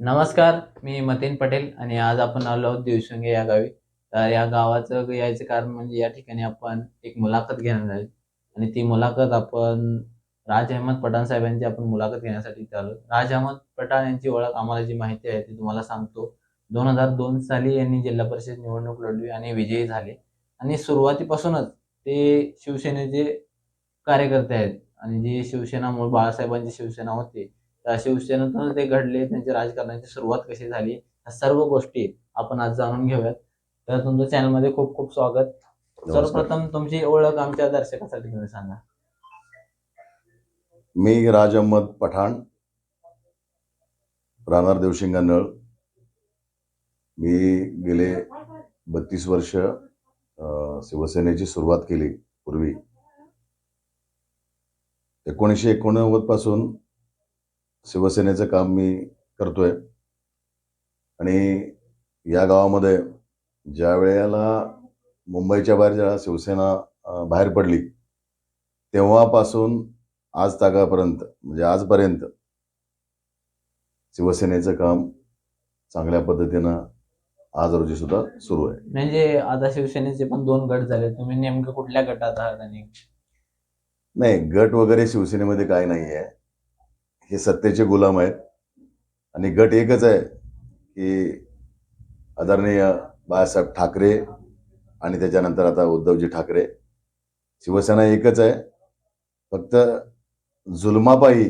नमस्कार मी मतीन पटेल आणि आज आपण आलो आहोत देवशिंगे या गावी. तर या गावाचं यायचं कारण म्हणजे या ठिकाणी आपण एक मुलाखत घेणार आहे. आणि ती मुलाखत आपण राज अहमद पठाण साहेबांची आपण मुलाखत घेण्यासाठी आलो. राज अहमद पठाण यांची ओळख आम्हाला जी माहिती आहे ती तुम्हाला सांगतो. दोन हजार दोन साली यांनी जिल्हा परिषद निवडणूक लढवी आणि विजयी झाले. आणि सुरुवातीपासूनच ते शिवसेनेचे कार्यकर्ते आहेत. आणि जी शिवसेना मूळ बाळासाहेबांची शिवसेना होती शिवसेनेतून ते घडले त्यांची राजकारणाची सुरुवात कशी झाली ह्या सर्व गोष्टी आपण आज जाणून घेऊयात. तर तुमच्या चॅनलमध्ये खूप खूप स्वागत. सर्वप्रथम तुमची ओळख आमच्या दर्शकासाठी तुम्ही सांगा. मी राज अहमद पठाण राहणार देवशिंगा नळ. मी गेले बत्तीस वर्ष शिवसेनेची सुरुवात केली पूर्वी. एकोणीसशे एकोणनव्वदपासून शिवसेनेचं काम मी करतोय. आणि या गावामध्ये ज्या वेळेला मुंबईच्या बाहेर जेव्हा शिवसेना बाहेर पडली तेव्हापासून आज तागापर्यंत म्हणजे आजपर्यंत शिवसेनेचं काम चांगल्या पद्धतीनं आज रोजी सुद्धा सुरू आहे. म्हणजे आता शिवसेनेचे पण दोन गट झाले. तुम्ही नेमकं कुठल्या गटात आहात आणि? नाही गट वगैरे शिवसेनेमध्ये काय नाही आहे हे सत्तेचे गुलाम आहेत. आणि गट एकच आहे की आदरणीय बाळासाहेब ठाकरे आणि त्याच्यानंतर आता उद्धवजी ठाकरे. शिवसेना एकच आहे. फक्त जुलमापायी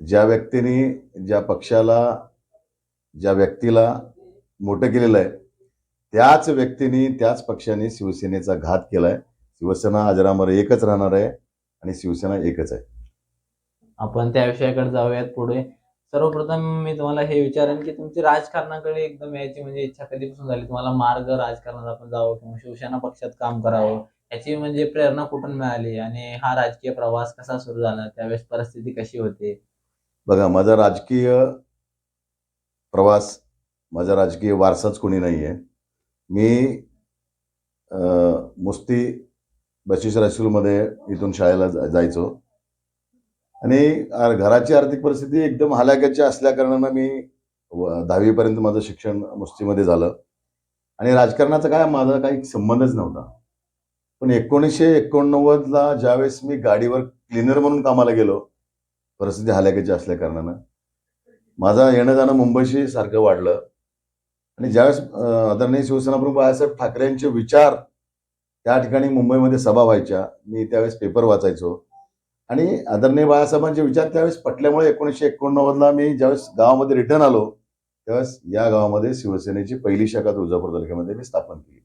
ज्या व्यक्तीने ज्या पक्षाला ज्या व्यक्तीला मोठं केलेलं आहे त्याच व्यक्तीने त्याच पक्षाने शिवसेनेचा घात केला आहे शिवसेना अजरामर एकच राहणार आहे आणि शिवसेना एकच आहे. आपण त्या विषयाकडे जाऊयात पुढे. सर्वप्रथम मी तुम्हाला हे विचारेन की तुमची राजकारणाकडे एकदम यायची म्हणजे इच्छा कधीपासून झाली? तुम्हाला मार्ग राजकारणात आपण जावं किंवा शिवसेना पक्षात काम करावं याची म्हणजे प्रेरणा कुठून मिळाली? आणि हा राजकीय प्रवास कसा सुरू झाला? त्यावेळेस परिस्थिती कशी होती? बघा माझा राजकीय प्रवास माझा राजकीय वारसाच कोणी नाही आहे मी मुस्ती बशीस हायस्कूलमध्ये इथून शाळेला जा- जायचो. आणि घराची आर्थिक परिस्थिती एकदम हलाक्याची असल्याकारणानं मी दहावीपर्यंत माझं शिक्षण मुस्तीमध्ये झालं. आणि राजकारणाचा काय माझा काही संबंधच नव्हता. पण एकोणीसशे एकोणनव्वदला ज्यावेळेस मी गाडीवर क्लिनर म्हणून कामाला गेलो परिस्थिती हलाखीची असल्या कारणानं माझा येणं जाणं मुंबईशी सारखं वाढलं. आणि ज्यावेळेस आदरणीय शिवसेना प्रमुख बाळासाहेब ठाकरे यांचे विचार त्या ठिकाणी मुंबईमध्ये सभा व्हायच्या मी त्यावेळेस पेपर वाचायचो. आणि आदरणीय बाळासाहेबांचे विचार त्यावेळेस पटल्यामुळे एकोणीसशे एकोणनव्वदला मी ज्यावेळेस गावामध्ये रिटर्न आलो त्यावेळेस या गावामध्ये शिवसेनेची पहिली शाखा तुळजापूर तालुक्यामध्ये मी स्थापन केली.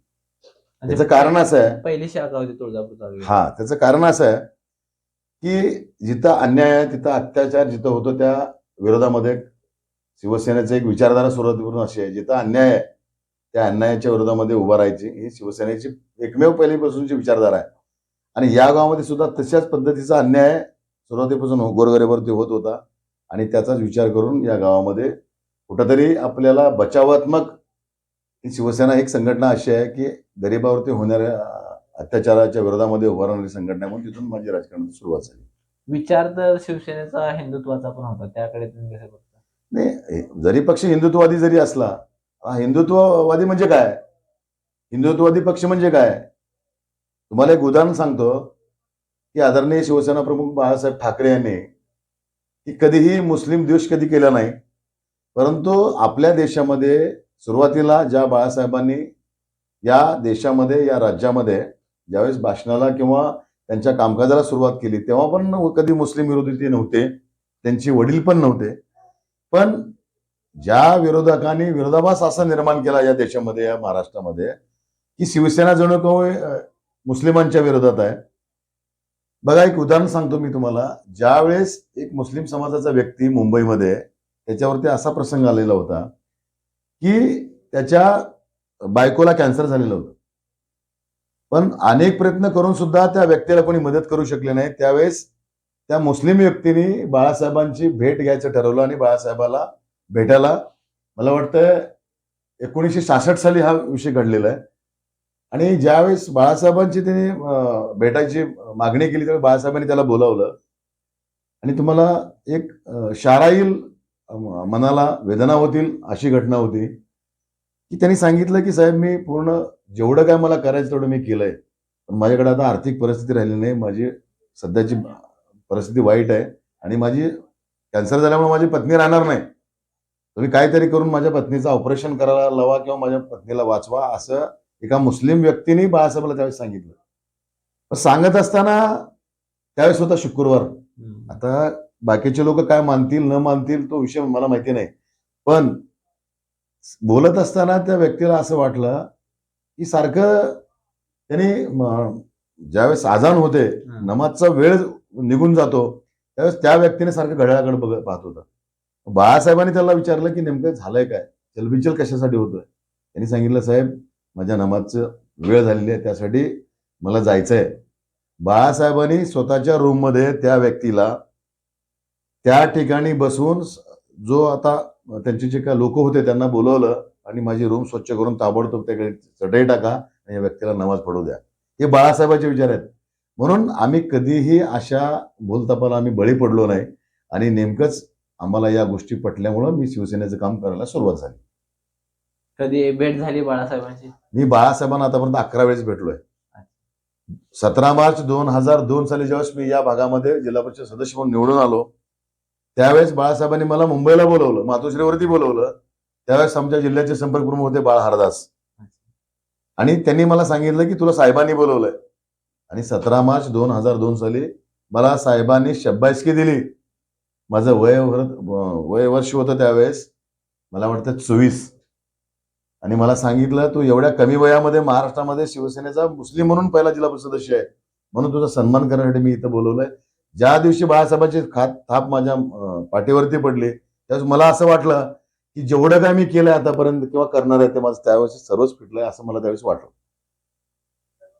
त्याचं कारण असं आहे पहिली शाखा होती तुळजापूर तालुक्यात. हा त्याचं कारण असं आहे की जिथं अन्याय आहे तिथं अत्याचार जिथं होतो त्या विरोधामध्ये शिवसेनेचं एक विचारधारा सुरुवातीपासून अशी आहे. जिथं अन्याय आहे त्या अन्यायाच्या विरोधामध्ये उभा राहायची ही शिवसेनेची एकमेव पहिलीपासूनची विचारधारा आहे. आणि या गावामध्ये सुद्धा तशाच पद्धतीचा अन्याय सुरुवातीपासून गोरगरिबावरती होत होता. आणि त्याचाच विचार करून या गावामध्ये कुठंतरी आपल्याला बचावात्मक शिवसेना एक संघटना अशी आहे की गरिबावरती होणाऱ्या अत्याचाराच्या विरोधामध्ये उभा राहणारी संघटना म्हणून तिथून माझी राजकारणाची सुरुवात झाली. विचार तर शिवसेनेचा हिंदुत्वाचा पण होता त्याकडे तुम्ही कसं बघता? नाही जरी पक्ष हिंदुत्ववादी जरी असला हिंदुत्ववादी म्हणजे काय? हिंदुत्ववादी पक्ष म्हणजे काय? तुम्हाला एक उदाहरण सांगतो की आदरणीय शिवसेना प्रमुख बाळासाहेब ठाकरे यांनी की कधीही मुस्लिम द्वेष कधी केला नाही परंतु आपल्या देशामध्ये सुरुवातीला ज्या बाळासाहेबांनी या देशामध्ये या राज्यामध्ये ज्यावेळेस भाषणाला किंवा त्यांच्या कामकाजाला सुरुवात केली तेव्हा पण कधी मुस्लिम विरोधी ते नव्हते त्यांची वडील पण नव्हते. पण ज्या विरोधकांनी विरोधाभास असा निर्माण केला या देशामध्ये या महाराष्ट्रामध्ये की शिवसेना जणू काही मुस्लिमांच्या विरोधात आहे. बघा एक उदाहरण सांगतो मी तुम्हाला. ज्यावेळेस एक मुस्लिम समाजाचा व्यक्ती मुंबईमध्ये त्याच्यावरती असा प्रसंग आलेला होता की त्याच्या बायकोला कॅन्सर झालेला होता. पण अनेक प्रयत्न करून सुद्धा त्या व्यक्तीला कोणी मदत करू शकले नाही. त्यावेळेस त्या मुस्लिम व्यक्तीने बाळासाहेबांची भेट घ्यायचं ठरवलं आणि बाळासाहेबाला भेटायला. मला वाटतं एकोणीसशे सासष्ट साली हा विषय घडलेला आहे. आणि ज्यावेळेस बाळासाहेबांची त्याने भेटायची मागणी केली त्यावेळी बाळासाहेबांनी त्याला बोलावलं. आणि तुम्हाला एक शारा येईल मनाला वेदना होतील अशी घटना होती. की त्यांनी सांगितलं की साहेब मी पूर्ण जेवढं काय मला करायचं तेवढं मी केलंय. पण माझ्याकडे आता आर्थिक परिस्थिती राहिली नाही. माझी सध्याची परिस्थिती वाईट आहे. आणि माझी कॅन्सर झाल्यामुळे माझी पत्नी राहणार नाही. तुम्ही काहीतरी करून माझ्या पत्नीचं ऑपरेशन करायला लावा किंवा माझ्या पत्नीला वाचवा असं एका मुस्लिम व्यक्तीने बाळासाहेबला त्यावेळेस सांगितलं. पण सांगत असताना त्यावेळेस होता शुक्रवार. आता बाकीचे लोक काय मानतील न मानतील तो विषय मला माहिती नाही. पण बोलत असताना त्या व्यक्तीला असं वाटलं की सारखं त्यांनी ज्यावेळेस आजान होते. नमाजचा वेळ निघून जातो त्यावेळेस त्या व्यक्तीने सारखं घड्याळाकडे बघत पाहत होता. बाळासाहेबांनी त्याला विचारलं की नेमकं झालंय काय? चलबिचल कशासाठी होतोय? त्यांनी सांगितलं साहेब माझ्या नमाजचं वेळ झालेली आहे त्यासाठी मला जायचं आहे बाळासाहेबांनी स्वतःच्या रूममध्ये त्या व्यक्तीला त्या ठिकाणी बसून जो आता त्यांचे जे काही लोक होते त्यांना बोलवलं आणि माझी रूम स्वच्छ करून ताबडतोब त्याकडे चटई टाका आणि या व्यक्तीला नमाज पडू द्या. हे बाळासाहेबाचे विचार आहेत. म्हणून आम्ही कधीही अशा भूलतापाला आम्ही बळी पडलो नाही आणि नेमकंच आम्हाला या गोष्टी पटल्यामुळं मी शिवसेनेचं काम करायला सुरुवात झाली. कधी भेट झाली बाळासाहेबांची? मी बाळासाहेबांना आतापर्यंत अकरा वेळेस भेटलोय. सतरा मार्च दोन हजार दोन साली ज्यावेळेस मी या भागामध्ये जिल्हा परिषद सदस्य म्हणून निवडून आलो त्यावेळेस बाळासाहेबांनी मला मुंबईला बोलवलं मातोश्रीवरती बोलवलं. त्यावेळेस आमच्या जिल्ह्याचे संपर्क प्रमुख होते बाळ हरदास. आणि त्यांनी मला सांगितलं की तुला साहेबांनी बोलवलंय. आणि सतरा मार्च दोन हजार दोन साली मला साहेबांनी शब्बायसकी दिली. माझं वय वय वर्ष होतं त्यावेळेस. मला वाटतं चोवीस. आणि मला सांगितलं तू एवढ्या कमी वयामध्ये महाराष्ट्रामध्ये शिवसेनेचा मुस्लिम म्हणून पहिला जिल्हा परिषद सदस्य आहे. म्हणून तुझा सन्मान करण्यासाठी मी इथं बोलवलंय. ज्या दिवशी बाळासाहेबांची खात थाप माझ्या पाठीवरती पडली त्यावेळेस मला असं वाटलं की जेवढं काय मी केलंय आतापर्यंत किंवा करणार आहे ते माझं त्यावेळेस सर्वच फिटलंय असं मला त्यावेळेस वाटलं.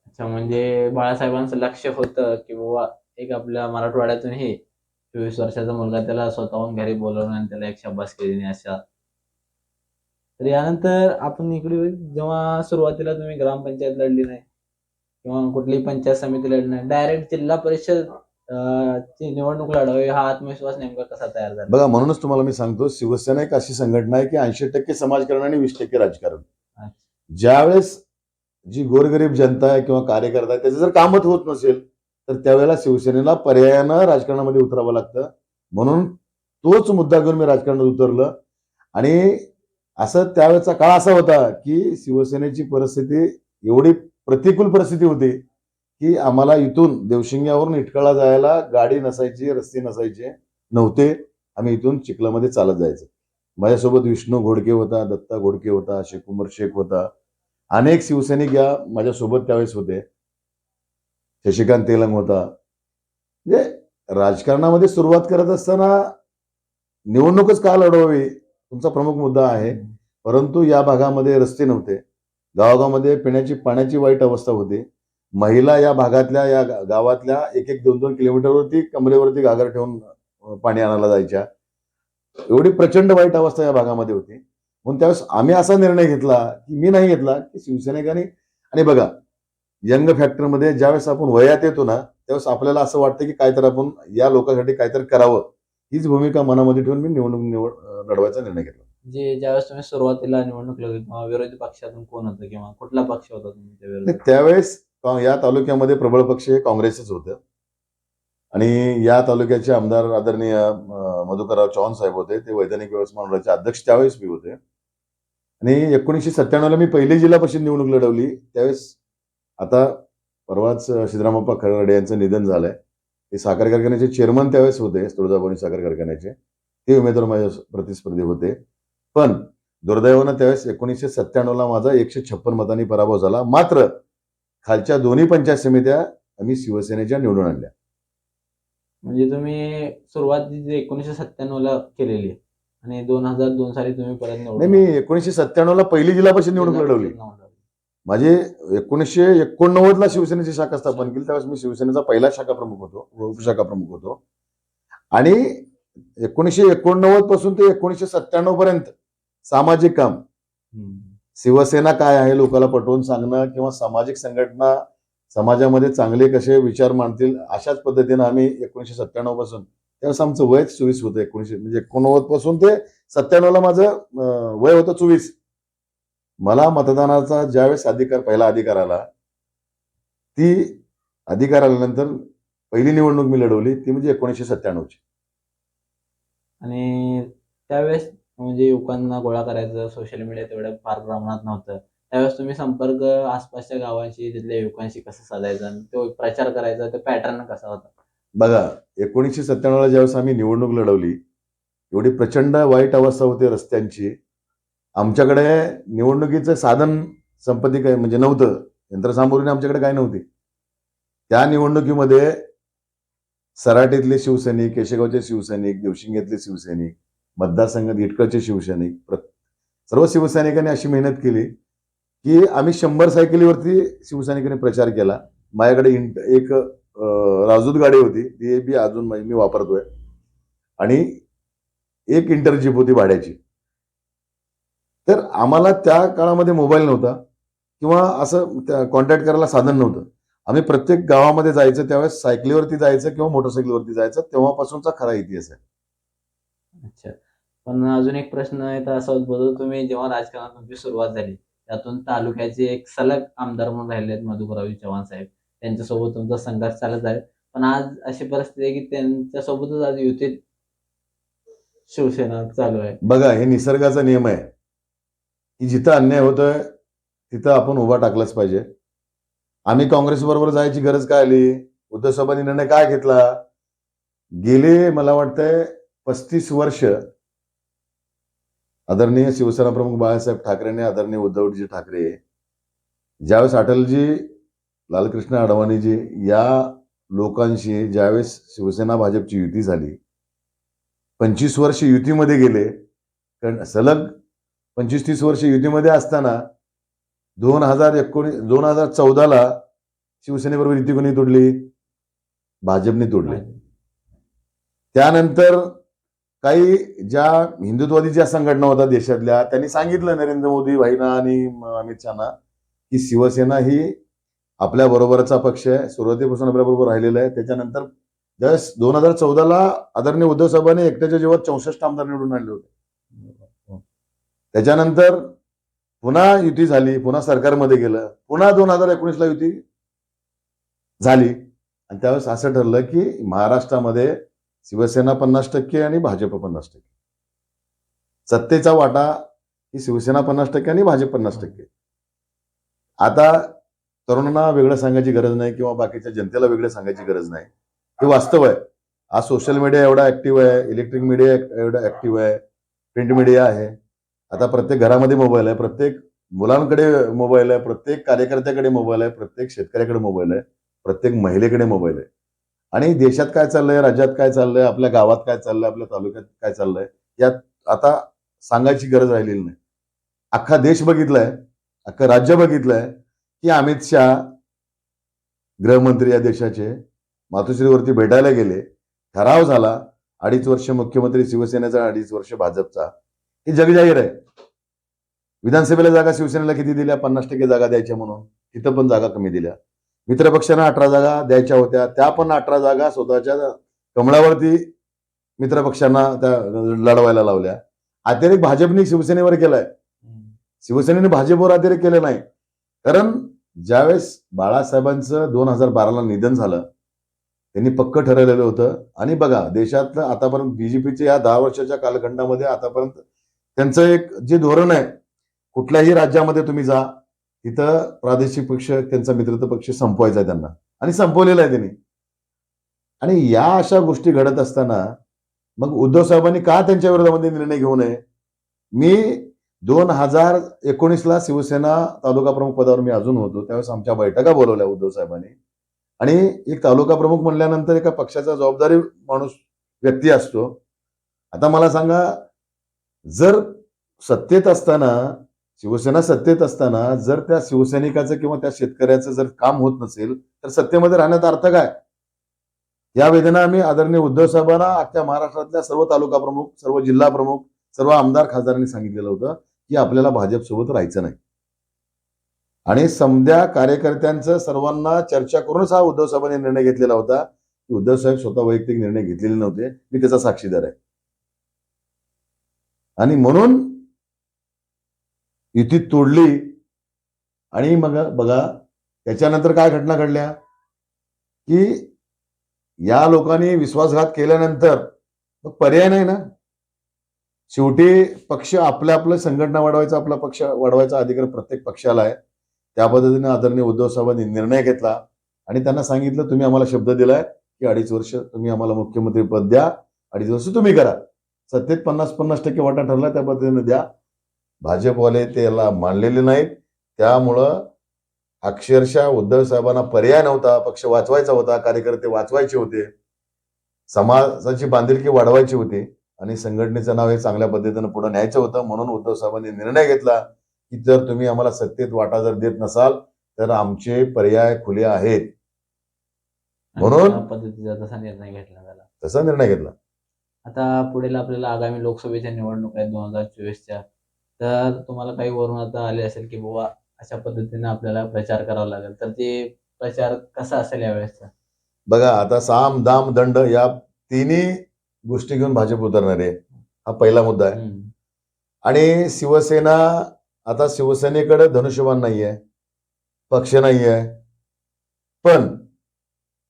अच्छा म्हणजे बाळासाहेबांचं लक्ष होतं की बाबा एक आपल्या मराठवाड्यातून हे चोवीस वर्षाचा मुलगा त्याला स्वतःहून घरी बोलवणं आणि त्याला एक शाबास केली अशा तर यानंतर आपण इकडे जेव्हा सुरुवातीला तुम्ही ग्रामपंचायत लढली नाही किंवा कुठलीही पंचायत समिती लढली नाही डायरेक्ट जिल्हा परिषद ची निवडणूक लढावी हा आत्मविश्वास नेमका कसा तयार झाला? बघा म्हणूनच तुम्हाला मी सांगतो शिवसेना एक अशी संघटना आहे की ऐंशी टक्के समाजकारण आणि वीस टक्के राजकारण. ज्यावेळेस जी गोरगरीब जनता आहे किंवा कार्यकर्ता आहे त्याचं जर कामच होत नसेल तर त्यावेळेला शिवसेनेला पर्यायानं राजकारणामध्ये उतरावं लागतं. म्हणून तोच मुद्दा घेऊन मी राजकारणात उतरलं. आणि असं त्यावेळेचा काळ असा होता की शिवसेनेची परिस्थिती एवढी प्रतिकूल परिस्थिती होती की आम्हाला इथून देवशिंग्यावरून इटकळा जायला गाडी नसायची रस्ते नसायचे नव्हते. आम्ही इथून चिखलामध्ये चालत जायचं. माझ्यासोबत विष्णू घोडके होता दत्ता घोडके होता शेखुमर शेख होता. अनेक शिवसैनिक या माझ्यासोबत त्यावेळेस होते. शशिकांत तेलंग होता. म्हणजे राजकारणामध्ये सुरुवात करत असताना निवडणूकच का लढवावी? तुमचा प्रमुख मुद्दा आहे. परंतु या भागामध्ये रस्ते नव्हते. गावागावामध्ये पिण्याची पाण्याची वाईट अवस्था होती. महिला या भागातल्या या गावातल्या एक एक दोन दोन किलोमीटरवरती कमरेवरती घागर ठेवून पाणी आणायला जायच्या. एवढी प्रचंड वाईट अवस्था या भागामध्ये होती. म्हणून त्यावेळेस आम्ही असा निर्णय घेतला की मी नाही घेतला की शिवसैनिकांनी आणि बघा यंग फॅक्टरमध्ये ज्यावेळेस आपण वयात येतो ना त्यावेळेस आपल्याला असं वाटतं की काहीतरी आपण या लोकांसाठी काहीतरी करावं. हीच भूमिका मनामध्ये ठेवून मी निवडणूक निवड लढवायचा निर्णय घेतला. जे ज्यावेळेस तुम्ही सुरुवातीला निवडणूक लढली तेव्हा विरोधी पक्षातून कोण होतं किंवा कुठला पक्ष होता तुमच्या त्यावेळेस या तालुक्यामध्ये प्रबळ पक्ष हे काँग्रेसच होतं. आणि या तालुक्याचे आमदार आदरणीय मधुकरराव चव्हाण साहेब होते ते वैधानिक व्यवस्था मंडळाचे अध्यक्ष त्यावेळेस मी होते. आणि एकोणीसशे सत्त्याण्णवला मी पहिली जिल्हा परिषद निवडणूक लढवली त्यावेळेस आता परवाच सिद्धरामप्पा खरडे यांचं निधन झालंय. ते साखर कारखान्याचे चेअरमन त्यावेळेस होते तुळजाभवानी साखर कारखान्याचे. ते उमेदवार माझ्या प्रतिस्पर्धी होते. पण दुर्दैवानं त्यावेळेस एकोणीसशे सत्त्याण्णवला माझा एकशे छप्पन मतांनी पराभव झाला. मात्र खालच्या दोन्ही पंचायत समित्या आम्ही शिवसेनेच्या निवडून आणल्या. म्हणजे तुम्ही सुरुवात जी एकोणीशे सत्त्याण्णव ला केलेली आणि दोन हजार दोन साली तुम्ही परत नाही निवडून मी एकोणीसशे सत्त्याण्णवला पहिली जिल्हा परिषद निवडणूक लढवली. निवडून माझे एकोणीसशे एकोणनव्वदला शिवसेनेची शाखा स्थापन केली त्यावेळेस मी शिवसेनेचा पहिला शाखा प्रमुख होतो उपशाखा प्रमुख होतो आणि एकोणीसशे एकोणनव्वदपासून ते एकोणीसशे सत्त्याण्णव पर्यंत सामाजिक काम. शिवसेना काय आहे लोकांना पटवून सांगणं किंवा सामाजिक संघटना समाजामध्ये चांगले कसे विचार मांडतील अशाच पद्धतीनं आम्ही एकोणीसशे सत्त्याण्णवपासून त्यावेळेस आमचं वय चोवीस होतं एकोणीसशे म्हणजे एकोणनव्वदपासून ते सत्त्याण्णवला माझं वय होतं चोवीस मला मतदानाचा ज्यावेळेस अधिकार पहिला अधिकार आला ती अधिकार आल्यानंतर पहिली निवडणूक मी लढवली ती म्हणजे एकोणीसशे सत्त्याण्णवची. आणि त्यावेळेस म्हणजे युवकांना गोळा करायचं सोशल मीडिया तेवढ्या फार प्रमाणात नव्हतं. त्यावेळेस तुम्ही संपर्क आसपासच्या गावांशी तिथल्या युवकांशी कसं साधायचा तो प्रचार करायचा तो पॅटर्न कसा होता? बघा एकोणीसशे सत्त्याण्णवला ज्यावेळेस आम्ही निवडणूक लढवली एवढी प्रचंड वाईट अवस्था होती रस्त्यांची. आमच्याकडे निवडणुकीचं साधन संपत्ती काय म्हणजे नव्हतं. यंत्रसामुग्री आमच्याकडे काय नव्हती. त्या निवडणुकीमध्ये सराटीतले शिवसैनिक केशेगावचे शिवसैनिक देवशिंगेतले शिवसैनिक मतदारसंघात इटकळचे शिवसैनिक प्र- सर्व शिवसैनिकांनी अशी मेहनत केली की आम्ही शंभर सायकलीवरती शिवसैनिकांनी प्रचार केला. माझ्याकडे इंट एक राजूत गाडी होती. ती बी अजून मी वापरतोय. आणि एक इंटरजीप होती भाड्याची. तर आम्हाला त्या काळामध्ये मोबाईल नव्हता किंवा असं कॉन्टॅक्ट करायला साधन नव्हतं. आम्ही प्रत्येक गावामध्ये जायचं त्यावेळेस सायकलीवरती जायचं किंवा मोटरसायकलवरती जायचं तेव्हापासूनचा खरा इतिहास आहे. अच्छा. पण अजून एक प्रश्न येत असा उद्भवतो तुम्ही जेव्हा राजकारणात तुमची सुरुवात झाली त्यातून तालुक्याचे एक सलग आमदार म्हणून राहिले आहेत चव्हाण साहेब. त्यांच्यासोबत तुमचा संघर्ष चालत आहे. पण आज अशी परिस्थिती आहे की त्यांच्यासोबतच आज युतीत शिवसेना चालू आहे. बघा हे निसर्गाचा नियम आहे. की जिथं अन्याय होतोय तिथं आपण उभा टाकलाच पाहिजे. आम्ही काँग्रेस बरोबर जायची गरज काय आली? उद्धव साहेबांनी निर्णय काय घेतला? गेले मला वाटतंय पस्तीस वर्ष आदरणीय शिवसेना प्रमुख बाळासाहेब ठाकरेंनी आदरणीय उद्धवजी ठाकरे ज्यावेळेस अटलजी लालकृष्ण अडवाणीजी या लोकांशी ज्यावेळेस शिवसेना भाजपची युती झाली पंचवीस वर्ष युतीमध्ये गेले कारण सलग पंचवीस तीस वर्ष युतीमध्ये असताना दोन हजार एकोणीस दोन हजार चौदाला शिवसेनेबरोबर युती कोणी तोडली भाजपने तोडली त्यानंतर काही ज्या हिंदुत्वादी ज्या संघटना होत्या देशातल्या त्यांनी सांगितलं नरेंद्र मोदी भाईना आणि अमित शहाना की शिवसेना ही आपल्या बरोबरचा पक्ष आहे सुरुवातीपासून आपल्या बरोबर राहिलेला आहे. त्याच्यानंतर ज्यावेळेस दोन हजार चौदाला आदरणीय उद्धव साहेबांनी एकट्याच्या जेव्हा चौसष्ट आमदार निवडून आणले होते. त्याच्यानंतर पुन्हा युती झाली पुन्हा सरकारमध्ये गेलं पुन्हा दोन हजार एकोणीसला युती झाली. आणि त्यावेळेस असं ठरलं की महाराष्ट्रामध्ये शिवसेना पन्नास टक्के आणि भाजप पन्नास टक्के. सत्तेचा वाटा ही शिवसेना पन्नास टक्के आणि भाजप पन्नास टक्के. आता तरुणांना वेगळं सांगायची गरज नाही किंवा बाकीच्या जनतेला वेगळं सांगायची गरज नाही. हे वास्तव आहे. आज सोशल मीडिया एवढा ऍक्टिव्ह आहे इलेक्ट्रिक मीडिया एवढा ऍक्टिव्ह आहे प्रिंट मीडिया आहे. आता प्रत्येक घरामध्ये मोबाईल आहे प्रत्येक मुलांकडे मोबाईल आहे प्रत्येक कार्यकर्त्याकडे मोबाईल आहे प्रत्येक शेतकऱ्याकडे मोबाईल आहे प्रत्येक महिलेकडे मोबाईल आहे. आणि देशात काय चाललंय राज्यात काय चाललंय आपल्या गावात काय चाललंय आपल्या तालुक्यात काय चाललंय यात आता सांगायची गरज राहिलेली नाही. अख्खा देश बघितलाय अख्खं राज्य बघितलंय की अमित शहा गृहमंत्री या देशाचे मातोश्रीवरती भेटायला गेले ठराव झाला अडीच वर्ष मुख्यमंत्री शिवसेनेचा अडीच वर्ष भाजपचा. हे जगजाहीर आहे. विधानसभेला जागा शिवसेनेला किती दिल्या? पन्नास टक्के जागा द्यायच्या म्हणून. तिथं पण जागा कमी दिल्या. मित्रपक्षांना अठरा जागा द्यायच्या होत्या. त्या पण अठरा जागा स्वतःच्या कमळावरती मित्रपक्षांना त्या लढवायला लावल्या. अतिरेक भाजपने शिवसेनेवर केलाय. शिवसेनेने भाजपवर अतिरेक केलं नाही. कारण ज्यावेळेस बाळासाहेबांचं दोन हजार बाराला निधन झालं त्यांनी पक्क ठरवलेलं होतं. आणि बघा देशातलं आतापर्यंत बीजेपीच्या या दहा वर्षाच्या कालखंडामध्ये आतापर्यंत त्यांचं एक जे धोरण आहे कुठल्याही राज्यामध्ये तुम्ही जा तिथं प्रादेशिक पक्ष त्यांचा मित्रत्व पक्ष संपवायचा आहे त्यांना. आणि संपवलेला आहे त्यांनी. आणि या अशा गोष्टी घडत असताना मग उद्धव साहेबांनी का त्यांच्या विरोधामध्ये निर्णय घेऊ नये? मी दोन हजार एकोणीसला शिवसेना तालुका प्रमुख पदावर मी अजून होतो त्यावेळेस आमच्या बैठका बोलवल्या उद्धव साहेबांनी. आणि एक तालुका प्रमुख म्हणल्यानंतर एका पक्षाचा जबाबदारी माणूस व्यक्ती असतो. आता मला सांगा जर सत्तेत असताना शिवसेना सत्तेत असताना जर त्या शिवसैनिकाचं किंवा त्या शेतकऱ्याचं जर काम होत नसेल तर सत्तेमध्ये राहण्याचा अर्थ काय? या वेदना आम्ही आदरणीय उद्धव साहेबांना अख्ख्या महाराष्ट्रातल्या सर्व तालुका प्रमुख सर्व जिल्हा प्रमुख सर्व आमदार खासदारांनी सांगितलेलं होतं की आपल्याला भाजपसोबत राहायचं नाही. आणि समध्या कार्यकर्त्यांचं सर्वांना चर्चा करूनच हा उद्धव साहेबांनी निर्णय घेतलेला होता. की उद्धव साहेब स्वतः वैयक्तिक निर्णय घेतलेले नव्हते. मी त्याचा साक्षीदार आहे. आणि म्हणून युती तोडली. आणि मग बघा त्याच्यानंतर काय घटना घडल्या? की या लोकांनी विश्वासघात केल्यानंतर मग पर्याय नाही ना? शेवटी पक्ष आपल्या आपलं संघटना वाढवायचा आपला पक्ष वाढवायचा अधिकार प्रत्येक पक्षाला आहे. त्या पद्धतीने आदरणीय उद्धव साहेबांनी निर्णय घेतला. आणि त्यांना सांगितलं तुम्ही आम्हाला शब्द दिलाय की अडीच वर्ष तुम्ही आम्हाला मुख्यमंत्री पद द्या अडीच वर्ष तुम्ही करा. सत्तेत पन्नास पन्नास टक्के वाटा ठरला त्या पद्धतीने द्या. भाजपवाले त्याला मानलेले नाहीत. त्यामुळं अक्षरशः उद्धव साहेबांना पर्याय नव्हता. पक्ष वाचवायचा होता. कार्यकर्ते वाचवायचे होते. समाजाची बांधिलकी वाढवायची होती. आणि संघटनेचं नाव हे चांगल्या पद्धतीनं पुढे न्यायचं होतं. म्हणून उद्धव साहेबांनी निर्णय घेतला की जर तुम्ही आम्हाला सत्तेत वाटा जर देत नसाल तर आमचे पर्याय खुले आहेत. म्हणून- तसा निर्णय घेतला तसा निर्णय घेतला. आता पुढील आपल्याला आगामी लोकसभेच्या निवडणूक आहेत दोन हजार चोवीसच्या. तर तुम्हाला काही वरून आता आले असेल की बाबा अशा पद्धतीने आपल्याला प्रचार करावा लागेल. तर ते प्रचार कसा असेल यावेळेसचा? बघा आता साम दाम दंड या तिन्ही गोष्टी घेऊन भाजप उतरणार आहे. हा पहिला मुद्दा आहे. आणि शिवसेना आता शिवसेनेकडे धनुष्यबाण नाहीये पक्ष नाहीये. पण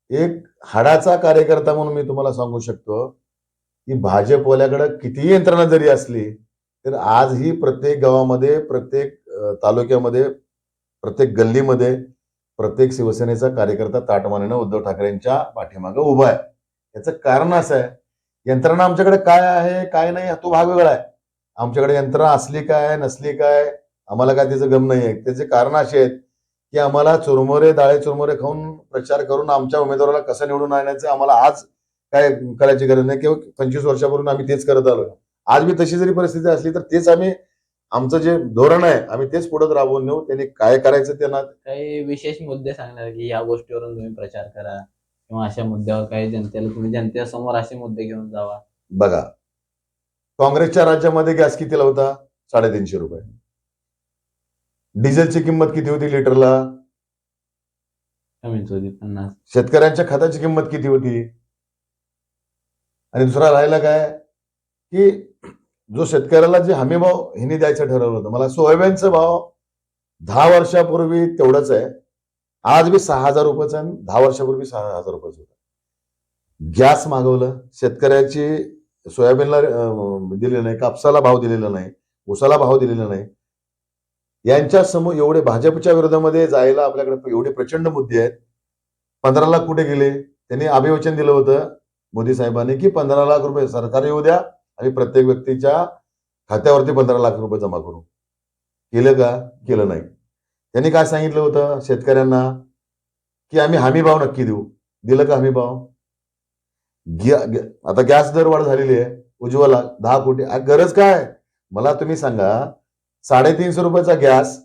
एक हाडाचा कार्यकर्ता म्हणून मी तुम्हाला सांगू शकतो की भाजपवाल्याकडे कितीही यंत्रणा जरी असली तर आजही प्रत्येक गावामध्ये प्रत्येक तालुक्यामध्ये प्रत्येक गल्लीमध्ये प्रत्येक शिवसेनेचा कार्यकर्ता ताटमानेनं उद्धव ठाकरेंच्या पाठीमागं उभा आहे. याचं कारण असं आहे यंत्रणा आमच्याकडे काय आहे काय नाही तो भाग वेगळा आहे. आमच्याकडे यंत्रणा असली काय नसली काय आम्हाला काय त्याचं गम नाही आहे. त्याचे कारण असे आहेत की आम्हाला चुरमुरे डाळे चुरमुरे खाऊन प्रचार करून आमच्या उमेदवाराला कसं निवडून आणण्याचं आम्हाला आज काय करायची गरज नाही. किंवा पंचवीस वर्षापूर्वी आम्ही तेच करत आलो आज बी तशी जरी परिस्थिती असली तर तेच आम्ही आमचं जे धोरण आहे आम्ही तेच पुढे राबवून नेऊ. त्यांनी काय करायचं त्यांना काही विशेष मुद्दे सांगणार की या गोष्टीवरून तुम्ही प्रचार करा किंवा अशा मुद्द्यावर काही जनतेला तुम्ही जनतेसमोर असे मुद्दे घेऊन जावा. बघा काँग्रेसच्या राज्यामध्ये गॅस कितीला होता? साडेतीनशे रुपये. डिझेलची किंमत किती होती लिटरला? कमीच होती पन्नास. शेतकऱ्यांच्या खताची किंमत किती होती? आणि दुसरा राहिला काय? की जो शेतकऱ्याला जे हमीभाव हिने द्यायचं ठरवलं होतं. मला सोयाबीनचा भाव दहा वर्षापूर्वी तेवढंच आहे. आज बी सहा हजार रुपयाचा आहे आणि दहा वर्षापूर्वी सहा हजार रुपयाचा होता. गॅस मागवलं. शेतकऱ्याची सोयाबीनला दिलेलं नाही. कापसाला भाव दिलेला नाही. ऊसाला भाव दिलेला नाही. यांच्या समोर एवढे भाजपच्या विरोधामध्ये जायला आपल्याकडे एवढे प्रचंड मुद्दे आहेत. पंधरा लाख कुठे गेले? त्यांनी अभिवचन दिलं होतं. मोदी साहेबांनी की पंधरा लाख रुपये सरकार येऊ द्या आणि प्रत्येक व्यक्तीच्या खात्यावरती पंधरा लाख रुपये जमा करू. केलं का? केलं नाही. त्यांनी काय सांगितलं होतं? शेतकऱ्यांना की आम्ही हमी भाव नक्की देऊ. दिलं का हमी भाव? ग्या- आता गॅस दर वाढ झालेली आहे. उज्ज्वला दहा कोटी. गरज काय? मला तुम्ही सांगा साडेतीनशे रुपयाचा गॅस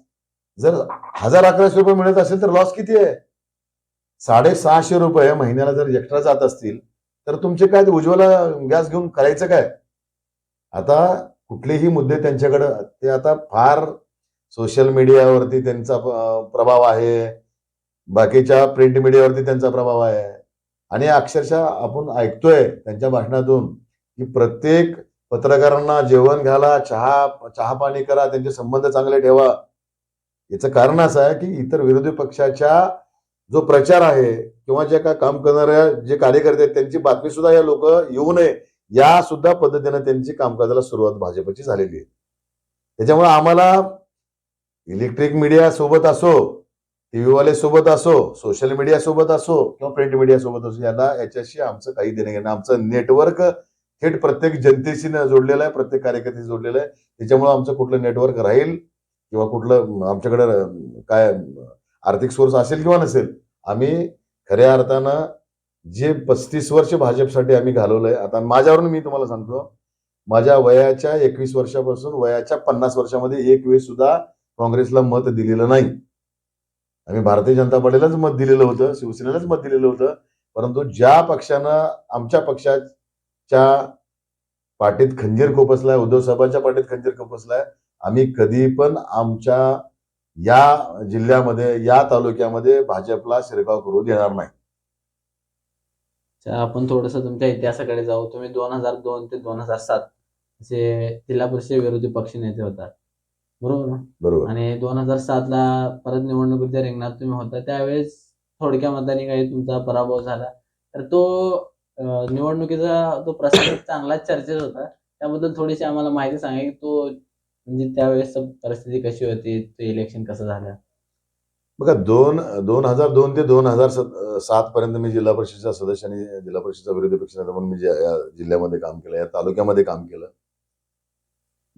जर हजार अकराशे रुपये मिळत असेल तर लॉस किती आहे? साडेसहाशे रुपये महिन्याला जर एक्स्ट्रा जात असतील तर तुमचे काय उज्ज्वला गॅस घेऊन करायचं काय? आता कुठलेही मुद्दे त्यांच्याकडं ते आता फार सोशल मीडियावरती त्यांचा प्रभाव आहे. बाकीच्या प्रिंट मीडियावरती त्यांचा प्रभाव आहे. आणि अक्षरशः आपण ऐकतोय त्यांच्या भाषणातून की प्रत्येक पत्रकारांना जेवण घाला चहा चहा पाणी करा त्यांचे संबंध चांगले ठेवा. याचं कारण असं आहे की इतर विरोधी पक्षाच्या जो प्रचार आहे किंवा जे काय काम करणाऱ्या जे कार्यकर्ते आहेत त्यांची बातमी सुद्धा या लोक येऊ नये या सुद्धा पद्धतीने त्यांची कामकाजाला सुरुवात भाजपची झालेली आहे. त्याच्यामुळे आम्हाला इलेक्ट्रिक मीडिया सोबत असो टीव्ही वाले सोबत असो सोशल मीडिया सोबत असो किंवा प्रिंट मीडिया सोबत असो यांना याच्याशी आमचं काही देणं घेणं आमचं नेटवर्क थेट प्रत्येक जनतेशी जोडलेलं आहे प्रत्येक कार्यकर्त्याशी जोडलेलं आहे. त्याच्यामुळे आमचं कुठलं नेटवर्क राहील किंवा कुठलं आमच्याकडे काय आर्थिक सोर्स असेल किंवा नसेल आम्ही खऱ्या अर्थानं जे पस्तीस वर्ष भाजपसाठी आम्ही घालवलंय आता माझ्यावरून मी तुम्हाला सांगतो माझ्या वयाच्या एकवीस वर्षापासून वयाच्या पन्नास वर्षामध्ये एक वेळ सुद्धा काँग्रेसला मत दिलेलं नाही. आम्ही भारतीय जनता पार्टीलाच मत दिलेलं होतं शिवसेनेलाच मत दिलेलं होतं परंतु ज्या पक्षानं आमच्या पक्षाच्या पाठीत खंजीर खोपसलाय उद्धव साहेबांच्या पाठीत खंजीर खोपसलाय आम्ही कधी पण आमच्या या जिल्ह्यामध्ये या तालुक्यामध्ये भाजपला शिरकाव करू देणार नाही. आपण थोडस तुमच्या इतिहासाकडे जाऊ. तुम्ही दोन हजार दोन ते दोन हजार सात असे जिल्हा परिषद विरोधी पक्ष नेते होता. बरोबर ना? बरोबर. आणि दोन हजार सात ला परत निवडणुकीच्या रिंगणात तुम्ही होता. त्यावेळेस थोडक्या मताने काही तुमचा पराभव झाला. तर तो निवडणुकीचा तो प्रसंग चांगलाच चर्चेत होता. त्याबद्दल थोडीशी आम्हाला माहिती सांगा की तो म्हणजे त्यावेळेस परिस्थिती कशी होती? ते इलेक्शन कसं झालं? बघा दोन दोन हजार दोन ते दोन हजार सात पर्यंत मी जिल्हा परिषदेचा सदस्य आणि जिल्हा परिषदेचा विरोधी पक्ष नेता म्हणून मी या जिल्ह्यामध्ये काम केलं या तालुक्यामध्ये काम केलं.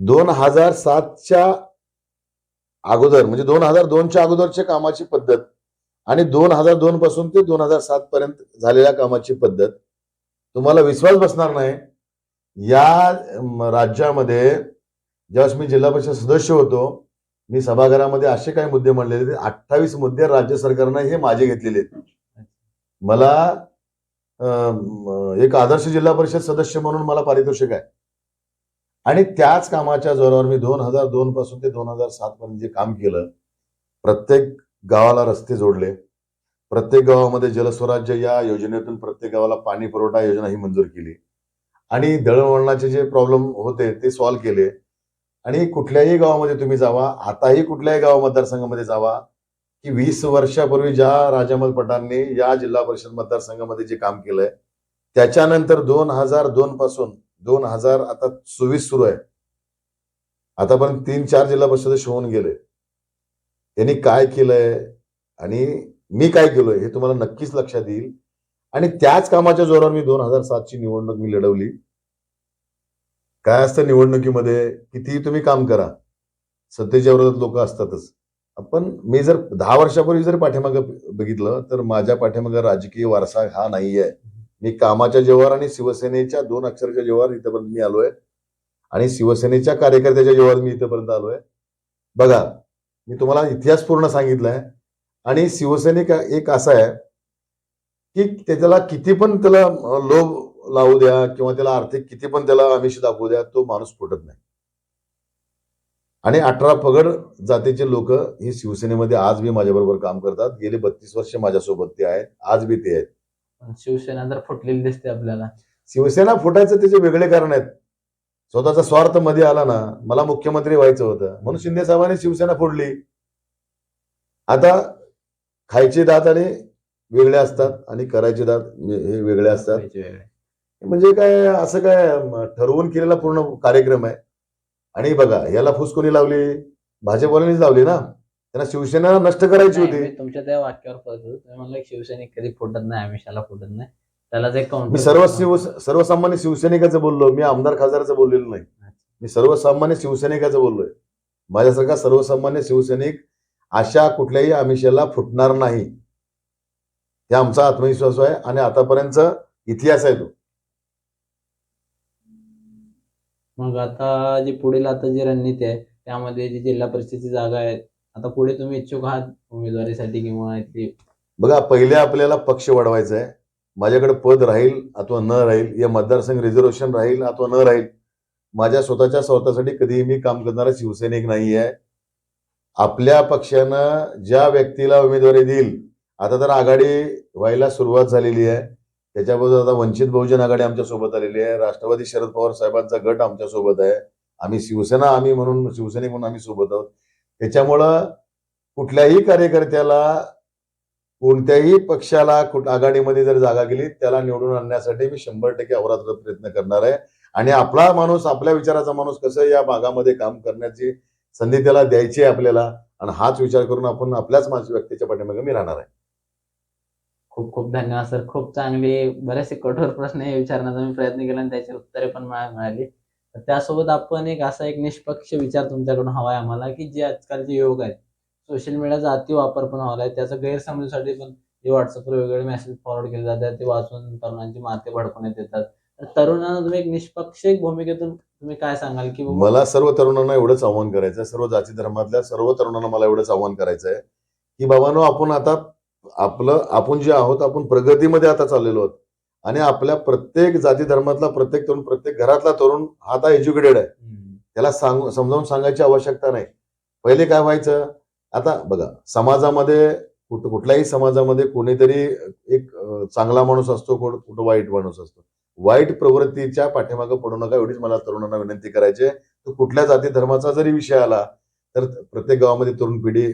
दोन हजार सातच्या अगोदर म्हणजे दोन हजार दोनच्या अगोदरच्या कामाची पद्धत आणि दोन हजार दोन पासून ते दोन हजार सात पर्यंत झालेल्या कामाची पद्धत तुम्हाला विश्वास बसणार नाही या राज्यामध्ये ज्यावेळेस मी जिल्हा परिषद सदस्य होतो मी सभागृहामध्ये असे काही मुद्दे मांडलेले अठ्ठावीस मुद्दे राज्य सरकारनं हे माझे घेतलेले आहेत. मला एक आदर्श जिल्हा परिषद सदस्य म्हणून मला पारितोषिक आहे. आणि त्याच कामाच्या जोरावर मी दोन हजार दोन पासून ते दोन हजार सात पर्यंत जे काम केलं प्रत्येक गावाला रस्ते जोडले. प्रत्येक गावामध्ये जलस्वराज्य या योजनेतून प्रत्येक गावाला पाणी पुरवठा योजना ही मंजूर केली. आणि दळणवळणाचे जे प्रॉब्लेम होते ते सॉल्व्ह केले. आणि कुठल्याही गावामध्ये तुम्ही जावा आताही कुठल्याही गाव मतदारसंघामध्ये जावा की वीस वर्षापूर्वी ज्या राजामल पटांनी या जिल्हा परिषद मतदारसंघामध्ये जे काम केलंय त्याच्यानंतर दोन हजार दोन पासून दोन हजार आता चोवीस सुरू आहे. आतापर्यंत तीन चार जिल्हा परिषद होऊन गेले. त्यांनी काय केलंय आणि मी काय केलोय हे तुम्हाला नक्कीच लक्षात येईल. आणि त्याच कामाच्या जोरावर मी दोन हजार सातची निवडणूक मी लढवली. काय असतं निवडणुकीमध्ये? कितीही तुम्ही काम करा सत्तेच्या विरोधात लोक असतातच. आपण मी जर दहा वर्षापूर्वी जर पाठीमागं बघितलं तर माझ्या पाठीमागे राजकीय वारसा हा नाही आहे मी कामाच्या जेव्हार आणि शिवसेनेच्या दोन अक्षराच्या जेव्हार इथपर्यंत मी आलोय आणि शिवसेनेच्या कार्यकर्त्याच्या जेव्हार मी इथपर्यंत आलोय. बघा मी तुम्हाला इतिहास पूर्ण सांगितलाय आणि शिवसैनिक एक असा आहे की त्याला किती पण त्याला लोभ लावू द्या किंवा त्याला आर्थिक किती पण त्याला आमिष दाखवू द्या तो माणूस फुटत नाही. आणि अठरा पगड जातीचे लोक हे शिवसेनेमध्ये आज बी माझ्याबरोबर काम करतात. गेले बत्तीस वर्ष माझ्यासोबत ते आहेत. आज बी ते आहेत. शिवसेना जर फुटलेली दिसते आपल्याला. शिवसेना फुटायचं त्याचे वेगळे कारण आहेत. स्वतःचा स्वार्थमध्ये आला ना मला मुख्यमंत्री व्हायचं होतं. म्हणून शिंदे साहेबांनी शिवसेना फोडली. आता खायचे दात आणि वेगळे असतात आणि करायचे दात हे वेगळे असतात. म्हणजे काय असं काय ठरवून केलेला पूर्ण कार्यक्रम आहे. आणि बघा याला फूस कोणी लावली भाजपवाल्यांनीच लावली ना? त्यांना शिवसेना नष्ट करायची होती. तुमच्या त्या वाक्यावर परत म्हणलं शिवसैनिक कधी फुटत नाही आमिषाला फुटत नाही. त्यालाच एक मी सर्व शिव सर्वसामान्य शिवसैनिकाचं बोललो. मी आमदार खासदाराचं बोललेलो नाही. मी सर्वसामान्य शिवसैनिकाचं बोललोय. माझ्यासारखा सर्वसामान्य शिवसैनिक अशा कुठल्याही आमिषाला फुटणार नाही. हे आमचा आत्मविश्वास आहे आणि आतापर्यंत इतिहास आहे तो. मग आता जी पुढील आता जी रणनीती आहे त्यामध्ये जी जिल्हा परिषदेची जागा आहे आता पुढे तुम्ही इच्छुक आहात उमेदवारीसाठी किंवा बघा पहिले आपल्याला पक्ष वाढवायचा आहे. माझ्याकडे पद राहील अथवा न राहील या मतदारसंघ रिझर्वेशन राहील अथवा न राहील माझ्या स्वतःच्या स्वार्थासाठी कधीही मी काम करणारा शिवसैनिक नाही आहे आपल्या पक्षानं ज्या व्यक्तीला उमेदवारी देईल आता तर आघाडी व्हायला सुरुवात झालेली आहे. त्याच्याबरोबर आता वंचित बहुजन आघाडी आमच्यासोबत आलेली आहे. राष्ट्रवादी शरद पवार साहेबांचा गट आमच्यासोबत आहे. आम्ही शिवसेना आम्ही म्हणून शिवसैनिक म्हणून आम्ही सोबत आहोत. त्याच्यामुळं कुठल्याही कार्यकर्त्याला कोणत्याही पक्षाला कुठ आघाडीमध्ये जर जागा गेली त्याला निवडून आणण्यासाठी मी शंभर टक्के अवरात्र प्रयत्न करणार आहे. आणि आपला माणूस आपल्या विचाराचा माणूस कसं या भागामध्ये काम करण्याची संधी त्याला द्यायची आहे आपल्याला? आणि हाच विचार करून आपण आपल्याच माणूस व्यक्तीच्या पाठीमागे मी राहणार आहे. खूप खूप धन्यवाद सर. खूप चांगली बरेचसे कठोर प्रश्न हे विचारण्याचा मी प्रयत्न केला आणि त्याची उत्तरे पण मला मिळाली. तर त्यासोबत आपण एक असा एक निष्पक्ष विचार तुमच्याकडून हवाय आम्हाला की जे आजकालचे युवक आहेत सोशल मीडियाचा अति वापर पण हवा आहे त्याचा गैरसमजूसाठी पण जे व्हॉट्सअपवर वेगवेगळे मेसेज फॉरवर्ड केले जातात ते वाचून तरुणांची माते भडकवण्यात येतात. तर तरुणांना तुम्ही एक निष्पक्ष भूमिकेतून तुम्ही काय सांगाल की मला सर्व तरुणांना एवढंच आव्हान करायचं आहे सर्व जाती धर्मातल्या सर्व तरुणांना मला एवढंच आव्हान करायचं आहे की बाबांनो आपण आता आपलं आपण जे आहोत आपण प्रगतीमध्ये आता चाललेलो आहोत. आणि आपल्या प्रत्येक जाती धर्मातला प्रत्येक तरुण प्रत्येक घरातला तरुण हा आता एज्युकेटेड आहे. त्याला सांग समजावून सांगायची आवश्यकता नाही. पहिले काय व्हायचं? आता बघा समाजामध्ये कुठ कुठल्याही समाजामध्ये कोणीतरी एक चांगला माणूस असतो कोण कुठं वाईट माणूस असतो. वाईट प्रवृत्तीच्या पाठीमागे पडू नका एवढीच मला तरुणांना विनंती करायची आहे. तो कुठल्या जाती धर्माचा जरी विषय आला तर प्रत्येक गावामध्ये तरुण पिढी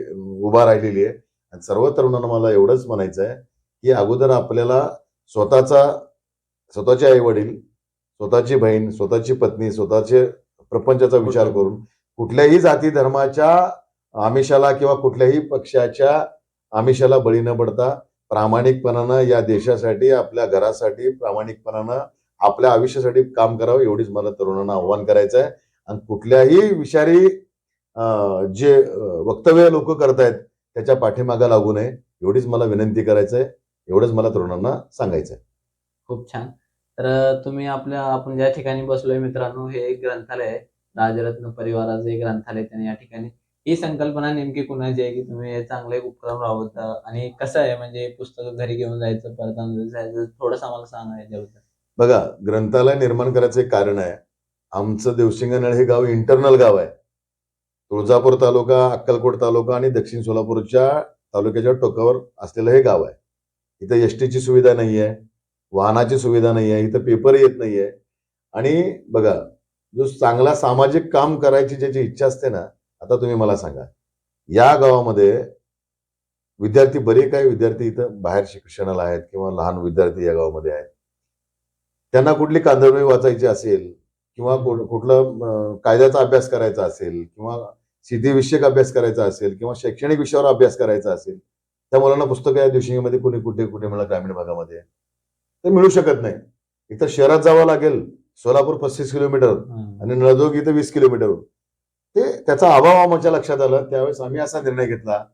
उभा राहिलेली आहे. आणि सर्व तरुणांना मला एवढंच म्हणायचं आहे की अगोदर आपल्याला स्वतःचा स्वतःचे आई वडील स्वतःची बहीण स्वतःची पत्नी स्वतःचे प्रपंचाचा विचार करून कुठल्याही जाती धर्माच्या आमिषाला किंवा कुठल्याही पक्षाच्या आमिषाला बळी न पडता प्रामाणिकपणानं या देशासाठी आपल्या घरासाठी प्रामाणिकपणानं आपल्या आयुष्यासाठी काम करावं एवढीच मला तरुणांना आव्हान करायचं आहे आणि कुठल्याही विषारी जे वक्तव्य लोक करतायत त्याच्या पाठीमागा लागू नये. एवढीच मला विनंती करायचं आहे एवढंच मला तरुणांना सांगायचं आहे खूप छान. तर तुम्ही आपल्या आपण ज्या ठिकाणी बसलोय मित्रांनो हे एक ग्रंथालय आहे. राजरत्न परिवाराचं एक ग्रंथालय त्यांनी या ठिकाणी. ही संकल्पना नेमकी कुणाची आहे की तुम्ही हे चांगले एक उपक्रम राबवता? आणि कसं आहे? म्हणजे पुस्तकं घरी घेऊन जायचं परत आणून जायचं थोडंसं आम्हाला सांगा याच्याबद्दल. बघा ग्रंथालय निर्माण करायचं एक कारण आहे. आमचं देवसिंगनळ हे गाव इंटरनल गाव आहे. तुळजापूर तालुका अक्कलकोट तालुका आणि दक्षिण सोलापूरच्या तालुक्याच्या टोकावर असलेलं हे गाव आहे. इथं एस टीची सुविधा नाही आहे वाहनाची सुविधा नाही आहे इथं पेपर येत नाही आहे आणि बघा जो चांगला सामाजिक काम करायची ज्याची इच्छा असते ना आता तुम्ही मला सांगा या गावामध्ये विद्यार्थी बरे काही विद्यार्थी इथं बाहेर शिक्षणाला आहेत किंवा लहान विद्यार्थी या गावामध्ये आहेत. त्यांना कुठली कादंबरी वाचायची असेल किंवा कुठलं कुठला कायद्याचा अभ्यास करायचा असेल किंवा शेतीविषयक अभ्यास करायचा असेल किंवा शैक्षणिक विषयावर अभ्यास करायचा असेल त्या मुलांना पुस्तकं या दिवशीमध्ये कुठे कुठे कुठे मिळालं ग्रामीण भागामध्ये ते मिळू शकत नाही इथं शहरात जावं लागेल सोलापूर पस्तीस किलोमीटर. आणि नळदुर्ग इथं वीस किलोमीटर ते त्याचा अभाव आमच्या लक्षात आलं त्यावेळेस आम्ही असा निर्णय घेतला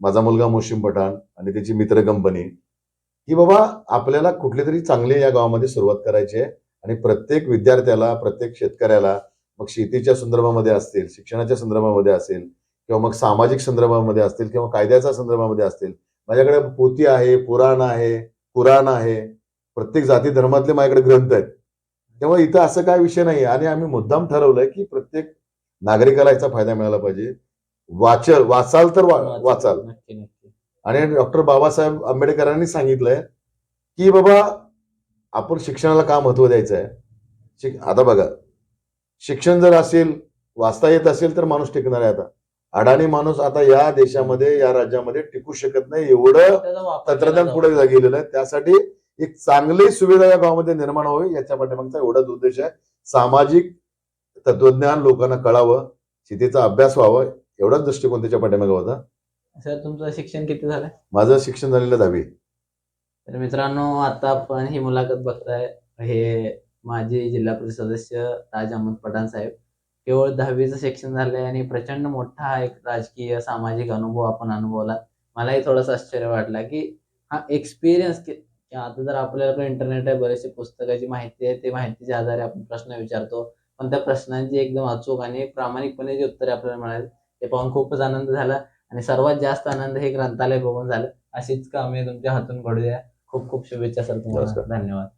माझा मुलगा मोशिम पठाण आणि त्याची मित्र कंपनी की बाबा आपल्याला कुठली तरी चांगली या गावामध्ये सुरुवात करायची आहे आणि प्रत्येक विद्यार्थ्याला प्रत्येक शेतकऱ्याला मग शेतीच्या संदर्भामध्ये असतील शिक्षणाच्या संदर्भामध्ये असेल किंवा मग सामाजिक संदर्भामध्ये असतील किंवा कायद्याच्या संदर्भामध्ये असतील माझ्याकडे पोती आहे पुराण आहे कुराण आहे प्रत्येक जाती धर्मातले माझ्याकडे ग्रंथ आहेत. त्यामुळे इथं असं काय विषय नाही आणि आम्ही मुद्दाम ठरवलंय की प्रत्येक नागरिकाला याचा फायदा मिळाला पाहिजे. वाचल वाचाल तर वा- वाचाल आणि डॉक्टर बाबासाहेब आंबेडकरांनी सांगितलंय की बाबा आपण शिक्षणाला का महत्त्व द्यायचं आहे आता बघा शिक्षण जर असेल वाचता येत असेल तर माणूस टिकणार आहे आता. अडाणी माणूस आता या देशामध्ये या राज्यामध्ये टिकू शकत नाही. एवढं तंत्रज्ञान. पुढे गेलेलं आहे. त्यासाठी एक चांगली सुविधा या गावामध्ये निर्माण व्हावी याच्या पाठीमागचा एवढाच उद्देश आहे. सामाजिक तत्वज्ञान लोकांना कळावं शेतीचा अभ्यास व्हावा एवढाच दृष्टिकोन त्याच्या पाठीमागे होता. सर तुमचं शिक्षण किती झालं? माझं शिक्षण झालेलं दहावी. तर मित्रांनो आता आपण ही मुलाखत बघताय. हे माजी जिल्हा परिषद सदस्य राज अहमद पठाण साहेब. केवळ दहावीचं शिक्षण झालंय आणि प्रचंड मोठा एक राजकीय सामाजिक अनुभव आपण अनुभवला. मलाही थोडंसं आश्चर्य वाटला की हा एक्सपिरियन्स आता जर आपल्याकडे इंटरनेट आहे बरेचसे पुस्तकाची माहिती आहे ते माहितीच्या आधारे आपण प्रश्न विचारतो. पण त्या प्रश्नांची एकदम अचूक आणि प्रामाणिकपणे जी उत्तरे आपल्याला मिळाली ते पाहून खूपच आनंद झाला आणि सर्वात जास्त आनंद हे ग्रंथालय बघून झालं. अशीच कामे तुमच्या हातून घडूया. खूप खूप शुभेच्छा सर तुम्हाला. धन्यवाद.